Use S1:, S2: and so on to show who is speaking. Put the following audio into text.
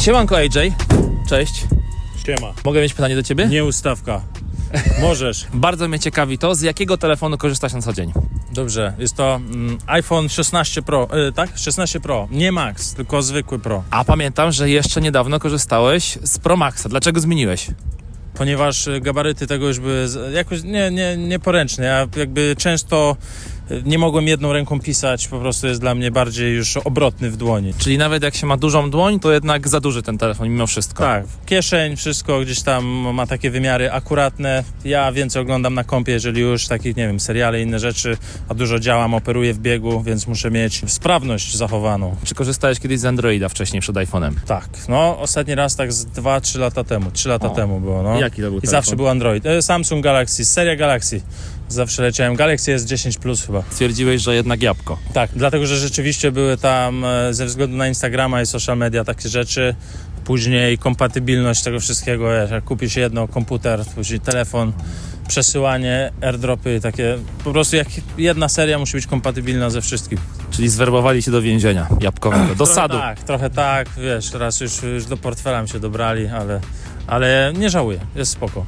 S1: Siemanko AJ. Cześć.
S2: Siema.
S1: Mogę mieć pytanie do ciebie?
S2: Nie ustawka. Możesz.
S1: Bardzo mnie ciekawi to, z jakiego telefonu korzystasz na co dzień?
S2: Dobrze, jest to mm, iPhone 16 Pro, e, tak? 16 Pro, nie Max, tylko zwykły Pro.
S1: A pamiętam, że jeszcze niedawno korzystałeś z Pro Maxa. Dlaczego zmieniłeś?
S2: Ponieważ e, gabaryty tego już były z- jakoś nie, nie, nieporęczne. Ja jakby często nie mogłem jedną ręką pisać, po prostu jest dla mnie bardziej już obrotny w dłoni.
S1: Czyli nawet jak się ma dużą dłoń, to jednak za duży ten telefon mimo wszystko.
S2: Tak, kieszeń, wszystko gdzieś tam ma takie wymiary akuratne. Ja więcej oglądam na kompie, jeżeli już takich, nie wiem, seriale, inne rzeczy, a dużo działam, operuję w biegu, więc muszę mieć sprawność zachowaną.
S1: Czy korzystałeś kiedyś z Androida wcześniej przed iPhone'em?
S2: Tak, no ostatni raz tak z 2-3 lata temu, 3 lata
S1: O.
S2: temu było, no.
S1: Jaki to był
S2: I
S1: telefon?
S2: zawsze był Android. E, Samsung Galaxy, seria Galaxy. Zawsze leciałem. Galaxy jest 10 plus chyba.
S1: Stwierdziłeś, że jednak jabłko.
S2: Tak, dlatego że rzeczywiście były tam e, ze względu na Instagrama i social media takie rzeczy. Później kompatybilność tego wszystkiego, wiesz, jak kupisz jedno, komputer, później telefon, przesyłanie, airdropy, takie. Po prostu jak jedna seria musi być kompatybilna ze wszystkim.
S1: Czyli zwerbowali cię do więzienia jabłkowego, do sadu.
S2: Tak, trochę tak, wiesz, teraz już, już do portfela mi się dobrali, ale, ale nie żałuję, jest spoko.